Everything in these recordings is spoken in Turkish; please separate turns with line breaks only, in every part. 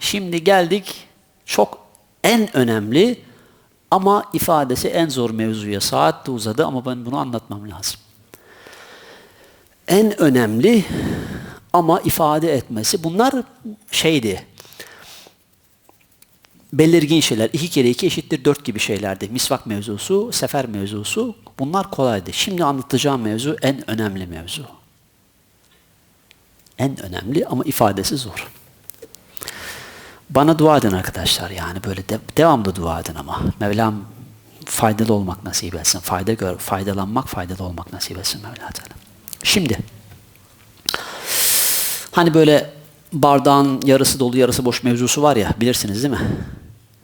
Şimdi geldik çok en önemli ama ifadesi en zor mevzuya. Saat de uzadı ama ben bunu anlatmam lazım. En önemli ama ifade etmesi bunlar şeydi. Belirgin şeyler. iki kere iki eşittir dört gibi şeylerdi. Misvak mevzusu, sefer mevzusu bunlar kolaydı. Şimdi anlatacağım mevzu en önemli mevzu. En önemli ama ifadesi zor. Bana dua edin arkadaşlar yani böyle de, devamlı dua edin ama. Mevlam faydalı olmak nasip etsin. Fayda gör, faydalanmak, faydalı olmak nasip etsin Mevla Teala. Şimdi hani böyle bardağın yarısı dolu yarısı boş mevzusu var ya bilirsiniz değil mi?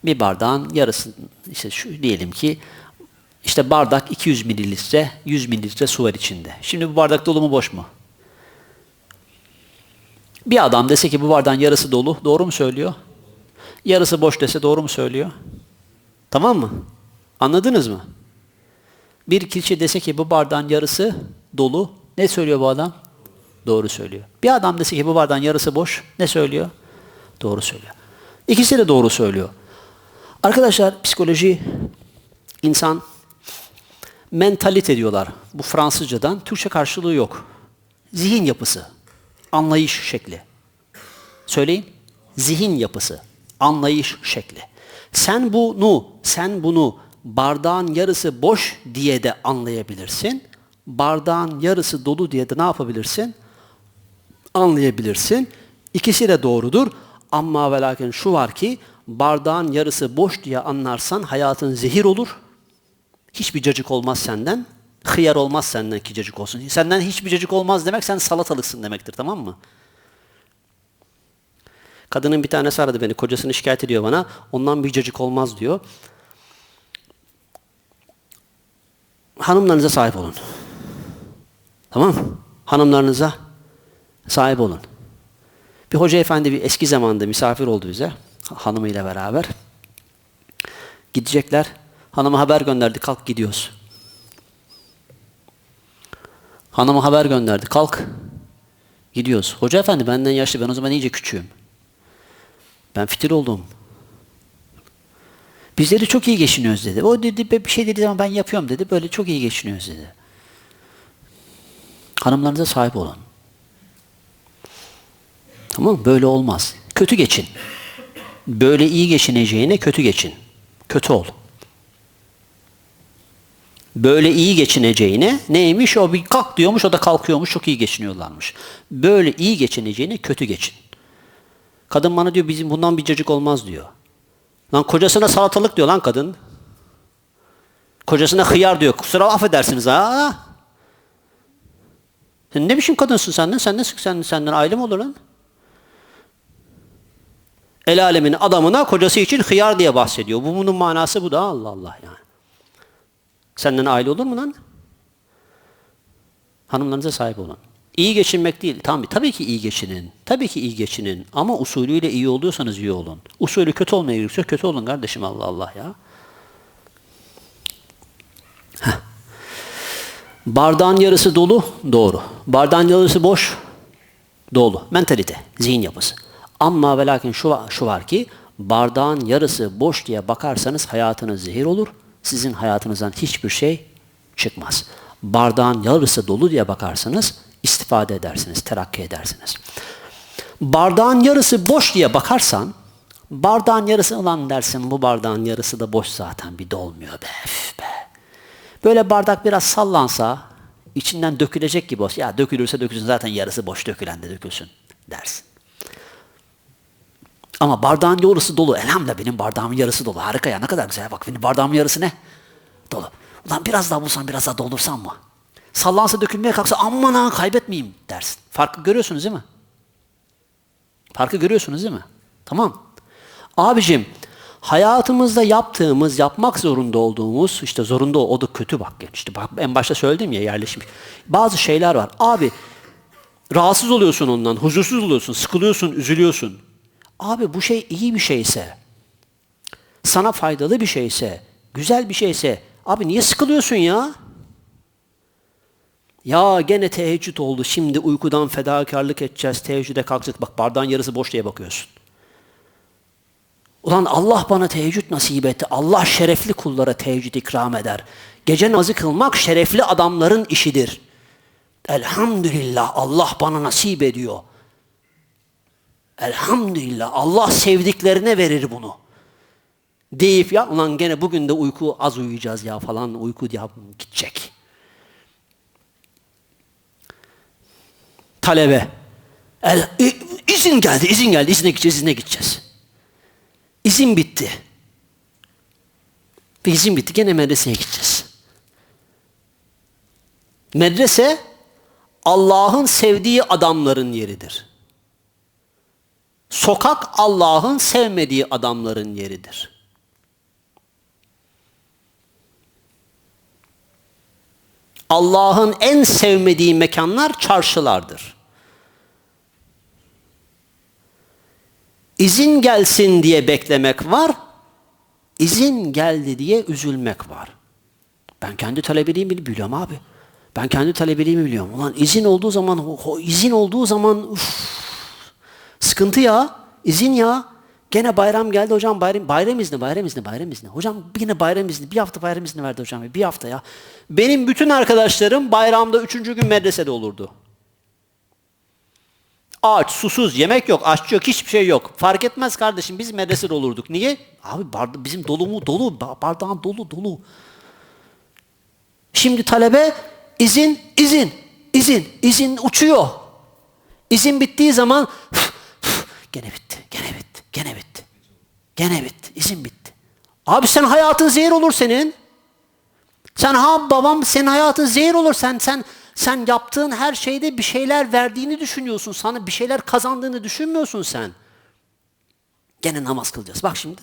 Bir bardağın yarısı işte şu diyelim ki işte bardak 200 mililitre, 100 mililitre su var içinde. Şimdi bu bardak dolu mu boş mu? Bir adam dese ki bu bardağın yarısı dolu, doğru mu söylüyor? Yarısı boş dese doğru mu söylüyor? Tamam mı? Anladınız mı? Bir kişi dese ki bu bardağın yarısı dolu, ne söylüyor bu adam? Doğru söylüyor. Bir adam dese ki bu bardağın yarısı boş, ne söylüyor? Doğru söylüyor. İkisi de doğru söylüyor. Arkadaşlar psikoloji, insan, mentalite diyorlar. Bu Fransızcadan. Türkçe karşılığı yok. Zihin yapısı, anlayış şekli. Söyleyin. Zihin yapısı, anlayış şekli. Sen bunu, sen bunu bardağın yarısı boş diye de anlayabilirsin. Bardağın yarısı dolu diye de ne yapabilirsin? Anlayabilirsin. İkisi de doğrudur. Ama ve lakin şu var ki bardağın yarısı boş diye anlarsan hayatın zehir olur. Hiçbir cacık olmaz senden. Hıyar olmaz senden ki cacık olsun. Senden hiçbir cacık olmaz demek sen salatalıksın demektir tamam mı? Kadının bir tanesi aradı beni. Kocasını şikayet ediyor bana. Ondan bir cacık olmaz diyor. Hanımlarınıza sahip olun. Tamam mı? Hanımlarınıza sahip olun. Bir hoca efendi bir eski zamanda misafir oldu bize. Hanımıyla beraber. Gidecekler. Hanıma haber gönderdi. Kalk gidiyoruz. Hanıma haber gönderdi. Kalk. Gidiyoruz. Hoca efendi benden yaşlı. Ben o zaman iyice küçüğüm. Ben fitil oldum. Bizleri çok iyi geçiniyoruz dedi. O dedi bir şey dedi ama ben yapıyorum dedi. Böyle çok iyi geçiniyoruz dedi. Hanımlarınıza sahip olun. Tamam mı? Böyle olmaz. Kötü geçin. Böyle iyi geçineceğine kötü geçin. Kötü ol. Böyle iyi geçineceğine neymiş o bir kalk diyormuş o da kalkıyormuş çok iyi geçiniyorlarmış. Böyle iyi geçineceğine kötü geçin. Kadın bana diyor bizim bundan bir cacık olmaz diyor. Lan kocasına salatalık diyor lan kadın. Kocasına hıyar diyor. Kusura affedersiniz ha. Sen ne biçim kadınsın senden? Sen ne sık sen, senden aile mi olur lan? El alemin adamına kocası için hıyar diye bahsediyor. Bu bunun manası bu da Allah Allah yani. Senden aile olur mu lan? Hanımlarınıza sahip olun. İyi geçinmek değil. Tabii, tabii ki iyi geçinin. Tabii ki iyi geçinin. Ama usulüyle iyi oluyorsanız iyi olun. Usulü kötü olmaya gerekiyorsa kötü olun kardeşim Allah Allah ya. Heh. Bardağın yarısı dolu, doğru. Bardağın yarısı boş, dolu. Mentalite, zihin yapısı. Ama ve lakin şu, şu var ki, bardağın yarısı boş diye bakarsanız hayatınız zehir olur. Sizin hayatınızdan hiçbir şey çıkmaz. Bardağın yarısı dolu diye bakarsanız istifade edersiniz, terakki edersiniz. Bardağın yarısı boş diye bakarsan, bardağın yarısı ulan dersin bu bardağın yarısı da boş zaten bir dolmuyor be, be. Böyle bardak biraz sallansa, içinden dökülecek gibi olsa, ya dökülürse dökülsün zaten yarısı boş dökülen de dökülsün dersin. Ama bardağın yarısı dolu. Elhamdülillah benim bardağımın yarısı dolu. Harika ya ne kadar güzel. Bak benim bardağımın yarısı ne? Dolu. Ulan biraz daha bulsam biraz daha doldursam mı? Sallansa dökülmeye kalksa aman ha kaybetmeyeyim dersin. Farkı görüyorsunuz değil mi? Farkı görüyorsunuz değil mi? Tamam. Abicim hayatımızda yaptığımız, yapmak zorunda olduğumuz, işte zorunda o, da kötü bak. işte bak en başta söyledim ya yerleşmiş. Bazı şeyler var. Abi rahatsız oluyorsun ondan, huzursuz oluyorsun, sıkılıyorsun, üzülüyorsun. Abi bu şey iyi bir şeyse, sana faydalı bir şeyse, güzel bir şeyse, abi niye sıkılıyorsun ya? Ya gene teheccüd oldu. Şimdi uykudan fedakarlık edeceğiz. Teheccüde kalktık. Bak bardağın yarısı boş diye bakıyorsun. Ulan Allah bana teheccüd nasip etti. Allah şerefli kullara teheccüd ikram eder. Gece namazı kılmak şerefli adamların işidir. Elhamdülillah Allah bana nasip ediyor. Elhamdülillah Allah sevdiklerine verir bunu. Deyip ya ulan gene bugün de uyku az uyuyacağız ya falan uyku ya gidecek. Talebe. El, izin geldi, izin geldi, izine gideceğiz, izine gideceğiz. İzin bitti. Ve izin bitti, gene medreseye gideceğiz. Medrese, Allah'ın sevdiği adamların yeridir. Sokak Allah'ın sevmediği adamların yeridir. Allah'ın en sevmediği mekanlar çarşılardır. İzin gelsin diye beklemek var, izin geldi diye üzülmek var. Ben kendi talebeliğimi biliyorum abi. Ben kendi talebeliğimi biliyorum. Ulan izin olduğu zaman, izin olduğu zaman uf, sıkıntı ya, izin ya. Gene bayram geldi hocam bayram, bayram izni, bayram izni, bayram izni. Hocam yine bayram izni, bir hafta bayram izni verdi hocam, bir hafta ya. Benim bütün arkadaşlarım bayramda üçüncü gün medresede olurdu. Aç, susuz, yemek yok, aşçı yok, hiçbir şey yok. Fark etmez kardeşim biz medresede olurduk. Niye? Abi barda, bizim dolu mu? Dolu, bardağın dolu, dolu. Şimdi talebe izin, izin, izin, izin uçuyor. İzin bittiği zaman gene bitti, gene bitti, gene bitti. Gene bitti, izin bitti. Abi sen hayatın zehir olur senin. Sen ha babam senin hayatın zehir olur sen sen sen yaptığın her şeyde bir şeyler verdiğini düşünüyorsun. Sana bir şeyler kazandığını düşünmüyorsun sen. Gene namaz kılacağız. Bak şimdi.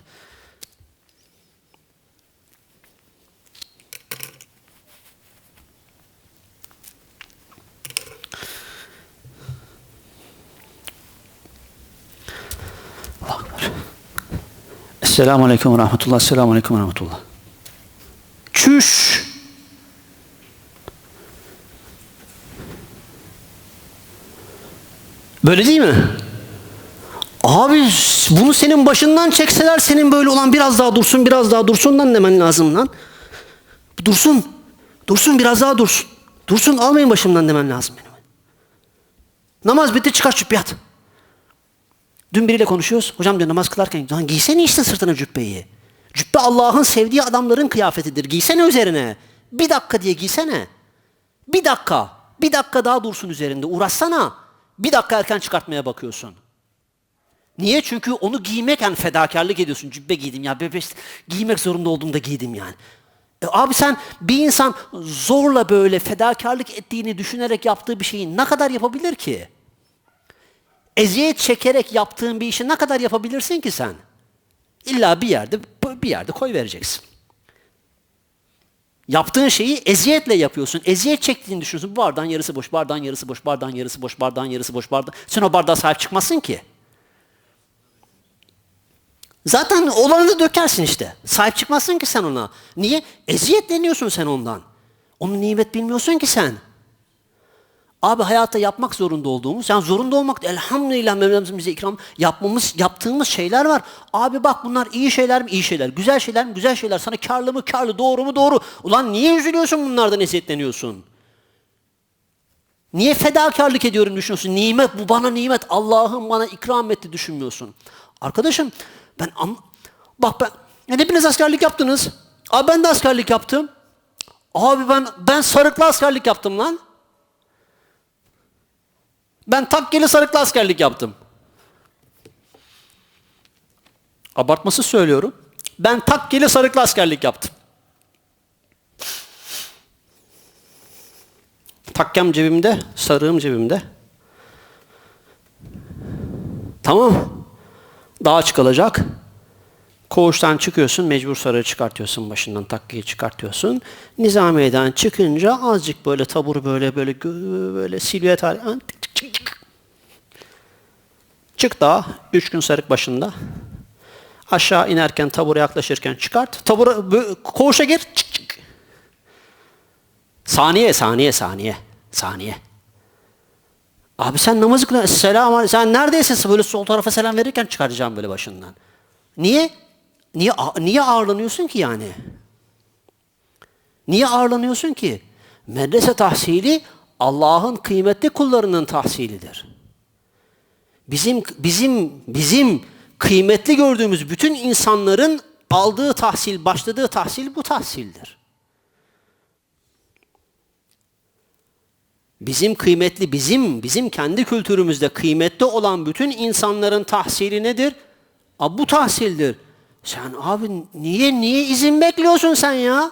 Esselamu Aleyküm ve Rahmetullah. Esselamu Aleyküm ve Rahmetullah. Çüş. Böyle değil mi? Abi bunu senin başından çekseler senin böyle olan biraz daha dursun biraz daha dursundan demen lazım lan. Dursun. Dursun biraz daha dursun. Dursun almayın başımdan demen lazım benim. Namaz bitti çıkar cübbe yat. Dün biriyle konuşuyoruz. Hocam diyor namaz kılarken lan giysene işte sırtına cübbeyi. Cübbe Allah'ın sevdiği adamların kıyafetidir. Giysene üzerine. Bir dakika diye giysene. Bir dakika. Bir dakika daha dursun üzerinde. Uğraşsana. Bir dakika erken çıkartmaya bakıyorsun. Niye? Çünkü onu giymek yani fedakarlık ediyorsun. Cübbe giydim ya. Bebe giymek zorunda olduğumda giydim yani. E abi sen bir insan zorla böyle fedakarlık ettiğini düşünerek yaptığı bir şeyi ne kadar yapabilir ki? Eziyet çekerek yaptığın bir işi ne kadar yapabilirsin ki sen? İlla bir yerde bir yerde koy vereceksin. Yaptığın şeyi eziyetle yapıyorsun. Eziyet çektiğini düşünüyorsun. Bardağın yarısı boş, bardağın yarısı boş, bardağın yarısı boş, bardağın yarısı boş, bardağın. Sen o bardağa sahip çıkmazsın ki. Zaten olanı da dökersin işte. Sahip çıkmazsın ki sen ona. Niye? Eziyetleniyorsun sen ondan. Onun nimet bilmiyorsun ki sen. Abi hayatta yapmak zorunda olduğumuz, yani zorunda olmak elhamdülillah Mevlamızın bize ikram yapmamız, yaptığımız şeyler var. Abi bak bunlar iyi şeyler mi? İyi şeyler. Güzel şeyler mi? Güzel şeyler. Sana karlı mı? Karlı. Doğru mu? Doğru. Ulan niye üzülüyorsun bunlardan eziyetleniyorsun? Niye fedakarlık ediyorum düşünüyorsun? Nimet bu bana nimet. Allah'ım bana ikram etti düşünmüyorsun. Arkadaşım ben an bak ben yani hepiniz askerlik yaptınız. Abi ben de askerlik yaptım. Abi ben ben sarıklı askerlik yaptım lan. Ben takkeli sarıklı askerlik yaptım. Abartması söylüyorum. Ben takkeli sarıklı askerlik yaptım. Takkem cebimde, sarığım cebimde. Tamam. Dağa çıkılacak. Koğuştan çıkıyorsun, mecbur sarığı çıkartıyorsun başından, takkiyi çıkartıyorsun. Nizamiye'den çıkınca azıcık böyle tabur böyle böyle böyle silüet hali. Çık, çık. daha, üç gün sarık başında. Aşağı inerken, tabura yaklaşırken çıkart. Tabura, koğuşa gir, çık çık. Saniye, saniye, saniye. Saniye. Abi sen namazı kılıyorsun. Selam. Sen neredeyse böyle sol tarafa selam verirken çıkaracağım böyle başından. Niye? Niye niye ağırlanıyorsun ki yani? Niye ağırlanıyorsun ki? Medrese tahsili Allah'ın kıymetli kullarının tahsilidir. Bizim bizim bizim kıymetli gördüğümüz bütün insanların aldığı tahsil, başladığı tahsil bu tahsildir. Bizim kıymetli, bizim bizim kendi kültürümüzde kıymetli olan bütün insanların tahsili nedir? Abi bu tahsildir. Sen abi niye niye izin bekliyorsun sen ya?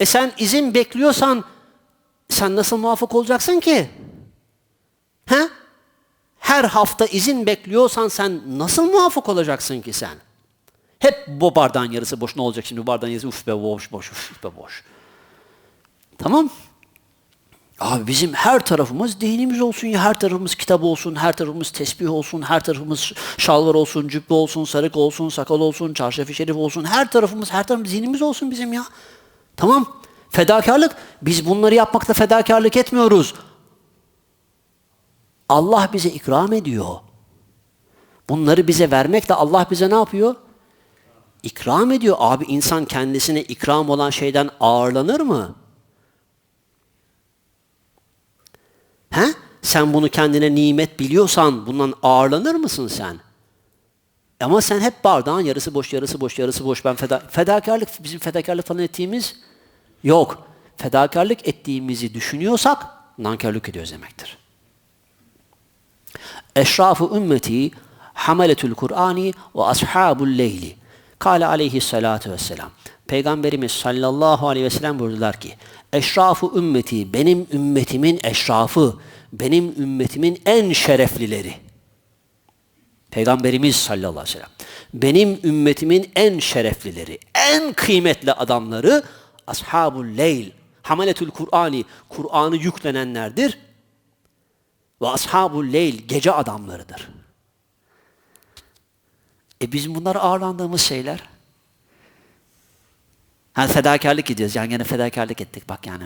E sen izin bekliyorsan sen nasıl muvaffak olacaksın ki? He? Her hafta izin bekliyorsan sen nasıl muvaffak olacaksın ki sen? Hep bu bardağın yarısı boş. Ne olacak şimdi bu bardağın yarısı? Uf be boş, boş, uf be boş. Tamam. Abi bizim her tarafımız dinimiz olsun ya. Her tarafımız kitap olsun, her tarafımız tesbih olsun, her tarafımız şalvar olsun, cübbe olsun, sarık olsun, sakal olsun, çarşafı şerif olsun. Her tarafımız, her tarafımız dinimiz olsun bizim ya. Tamam. Fedakarlık. Biz bunları yapmakta fedakarlık etmiyoruz. Allah bize ikram ediyor. Bunları bize vermekle Allah bize ne yapıyor? İkram ediyor. Abi insan kendisine ikram olan şeyden ağırlanır mı? He? Sen bunu kendine nimet biliyorsan bundan ağırlanır mısın sen? Ama sen hep bardağın yarısı boş, yarısı boş, yarısı boş. Ben feda fedakarlık, bizim fedakarlık falan ettiğimiz yok. Fedakarlık ettiğimizi düşünüyorsak nankörlük ediyoruz demektir. Eşrafı ümmeti hameletül Kur'ani ve ashabul leyli. Kale aleyhissalatu vesselam. Peygamberimiz sallallahu aleyhi ve sellem buyurdular ki Eşrafı ümmeti, benim ümmetimin eşrafı, benim ümmetimin en şereflileri. Peygamberimiz sallallahu aleyhi ve sellem. Benim ümmetimin en şereflileri, en kıymetli adamları ashabul leyl, hamaletül Kur'ani, Kur'an'ı yüklenenlerdir. Ve ashabul leyl, gece adamlarıdır. E bizim bunlar ağırlandığımız şeyler. Ha fedakarlık ediyoruz. Yani gene fedakarlık ettik. Bak yani.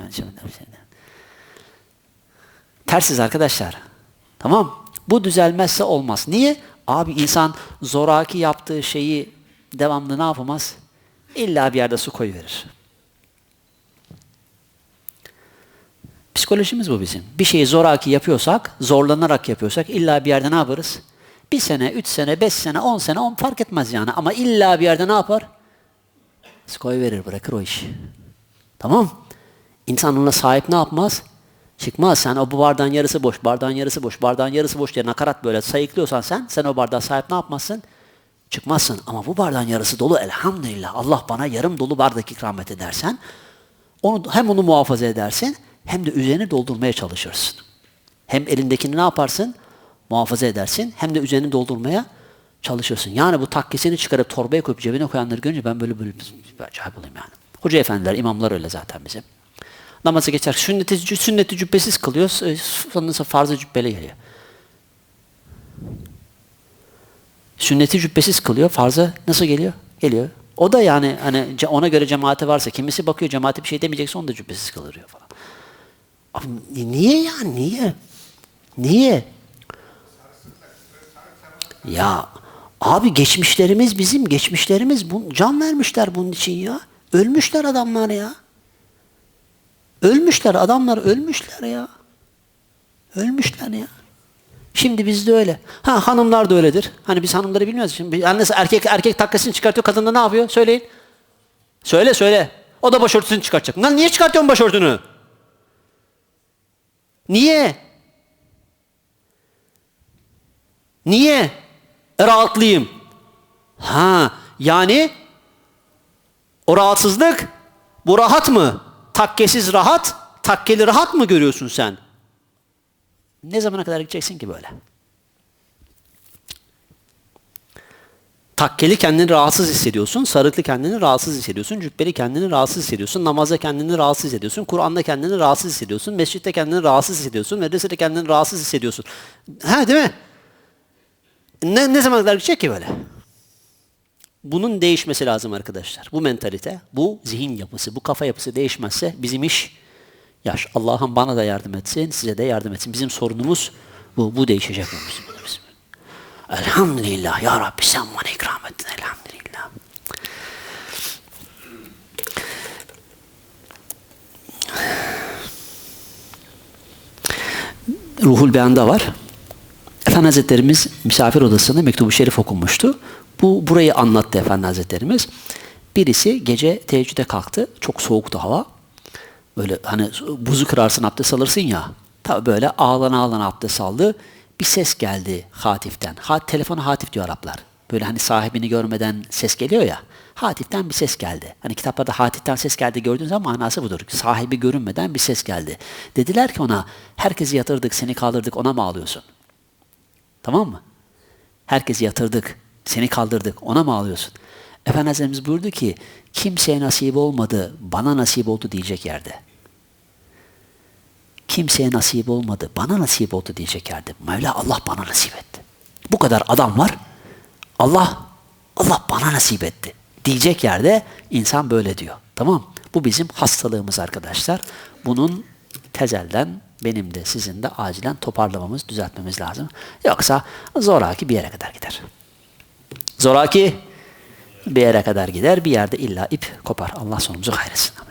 Tersiz arkadaşlar. Tamam. Bu düzelmezse olmaz. Niye? Abi insan zoraki yaptığı şeyi devamlı ne yapamaz? İlla bir yerde su koyuverir. Psikolojimiz bu bizim. Bir şeyi zoraki yapıyorsak, zorlanarak yapıyorsak illa bir yerde ne yaparız? Bir sene, üç sene, beş sene, on sene, on fark etmez yani. Ama illa bir yerde ne yapar? Koy verir, bırakır o işi. Tamam. İnsan ona sahip ne yapmaz? Çıkmaz. Sen o bu bardağın yarısı boş, bardağın yarısı boş, bardağın yarısı boş diye nakarat böyle sayıklıyorsan sen, sen o bardağa sahip ne yapmazsın? Çıkmazsın. Ama bu bardağın yarısı dolu elhamdülillah. Allah bana yarım dolu bardak ikram et edersen, onu, hem onu muhafaza edersin, hem de üzerine doldurmaya çalışırsın. Hem elindekini ne yaparsın? Muhafaza edersin, hem de üzerine doldurmaya çalışırsın. Yani bu takkesini çıkarıp torbaya koyup cebine koyanları görünce ben böyle böyle acayip olayım yani. Hoca efendiler, imamlar öyle zaten bizim. Namazı geçer. Sünneti, sünneti cübbesiz kılıyor. Sonunda farzı cübbeli geliyor. Sünneti cübbesiz kılıyor. Farzı nasıl geliyor? Geliyor. O da yani hani ona göre cemaate varsa kimisi bakıyor cemaate bir şey demeyecekse onu da cübbesiz kılıyor falan. Abi niye ya? Niye? Niye? Ya Abi geçmişlerimiz bizim, geçmişlerimiz bu, can vermişler bunun için ya. Ölmüşler adamlar ya. Ölmüşler, adamlar ölmüşler ya. Ölmüşler ya. Şimdi bizde öyle. Ha hanımlar da öyledir. Hani biz hanımları bilmiyoruz. Şimdi annesi erkek erkek takkasını çıkartıyor, kadın da ne yapıyor? Söyleyin. Söyle söyle. O da başörtüsünü çıkartacak. Lan niye çıkartıyorsun başörtünü? Niye? Niye? rahatlayayım. Ha, yani o rahatsızlık bu rahat mı? Takkesiz rahat, takkeli rahat mı görüyorsun sen? Ne zamana kadar gideceksin ki böyle? Takkeli kendini rahatsız hissediyorsun, sarıklı kendini rahatsız hissediyorsun, cübbeli kendini rahatsız hissediyorsun, namazda kendini rahatsız hissediyorsun, Kur'an'da kendini rahatsız hissediyorsun, mescitte kendini rahatsız hissediyorsun, medresede kendini rahatsız hissediyorsun. Ha değil mi? Ne, ne zaman kadar gidecek ki böyle? Bunun değişmesi lazım arkadaşlar. Bu mentalite, bu zihin yapısı, bu kafa yapısı değişmezse bizim iş Yaş. Allah'ım bana da yardım etsin, size de yardım etsin. Bizim sorunumuz bu. Bu değişecek? Elhamdülillah. Ya Rabbi sen bana ikram ettin. Elhamdülillah. Ruhul Beyan'da var. Efendi Hazretlerimiz misafir odasında mektubu şerif okunmuştu. Bu burayı anlattı Efendi Hazretlerimiz. Birisi gece teheccüde kalktı. Çok soğuktu hava. Böyle hani buzu kırarsın abdest alırsın ya. Tabi böyle ağlana ağlana abdest aldı. Bir ses geldi hatiften. Hat, telefonu hatif diyor Araplar. Böyle hani sahibini görmeden ses geliyor ya. Hatiften bir ses geldi. Hani kitaplarda hatiften ses geldi gördüğünüz zaman manası budur. Sahibi görünmeden bir ses geldi. Dediler ki ona herkesi yatırdık seni kaldırdık ona mı ağlıyorsun? Tamam mı? Herkesi yatırdık, seni kaldırdık, ona mı ağlıyorsun? Efendi Hazretlerimiz buyurdu ki, kimseye nasip olmadı, bana nasip oldu diyecek yerde. Kimseye nasip olmadı, bana nasip oldu diyecek yerde. Mevla Allah bana nasip etti. Bu kadar adam var, Allah, Allah bana nasip etti. Diyecek yerde insan böyle diyor. Tamam Bu bizim hastalığımız arkadaşlar. Bunun tezelden benim de sizin de acilen toparlamamız, düzeltmemiz lazım. Yoksa zoraki bir yere kadar gider. Zoraki bir yere kadar gider, bir yerde illa ip kopar. Allah sonumuzu hayretsin.